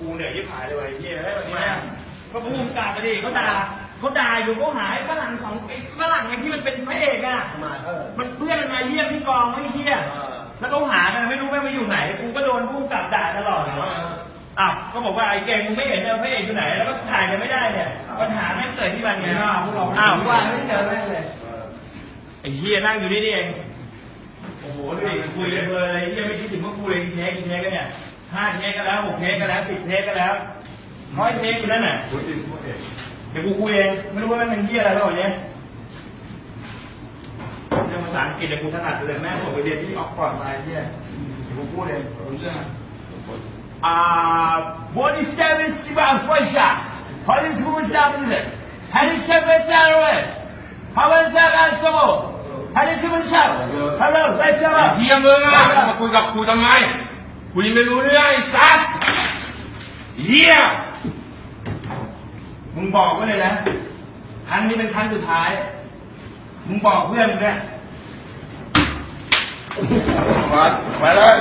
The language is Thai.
กูเหนื่อยยิ่งหายเลยไอ้เหี้ยแล้ววันนี้เนี่ยก็พูดกาไปดิเขาด่าเขาด่าอยู่เขาหายฝรั่งสองไอ้ฝรั่งไอ้ที่มันเป็นพระเอกอะ มาเออ มันเพื่อนมันมาเยี่ยมที่กองไอ้เหี้ยเออแล้วเขาหากันไม่รู้แม่งมาอยู่ไหน กูก็โดนผู้กำกับด่าตลอดเลยอ้าวก็บอกว่าไอ้เก่งมึงไม่เห็นเลยพระเอกอยู่ไหน แล้วก็ถ่ายกันไม่ได้เนี่ย ปัญหาแม่งเกิดที่มันไงไม่น่าพวกเราอ้าวว่าไม่เจอแม่งเลย ไอ้เหี้ยนั่งอยู่นี่นี่เอง โอ้โหดูดิคุยกันเลยไอ้เหี้ยไม่คิดถึงพวกกูเลยกี่เทคกี่เทคกันเนี่ย ห้าเทคกันแล้วหกเทคกันแล้วสิบเทคกันแล้วร้อยเทคอยู่นั่นน่ะคุยติดพวกเอกเดี๋ยวกูคุยเองไม่รู้ว่าแม่งเป็นเหี้ยอะไรบ้างวันนี้เรื่องภาษาอังกฤษเดี๋ยวกูถนัดเลยแม่งส่งไปเรียนที่ออกฟอร์ดมาไอ้เหี้ยเดี๋ยวกูพูดเองรู้เรื่องอะ Ah, body service siba fresha. Police who is up in it. Hari service salary. How is that guy so? Hari come and shout. Hello, let's ไอ้ go. เฮียมึงอะมาคุยกับกูทำไม กูยังไม่รู้เรื่องไอ้สัสเฮียมึงบอกไว้เลยนะ ครั้งนี้เป็นครั้งสุดท้าย มึงบอกเพื่อนมึงด้วย มาไปเลย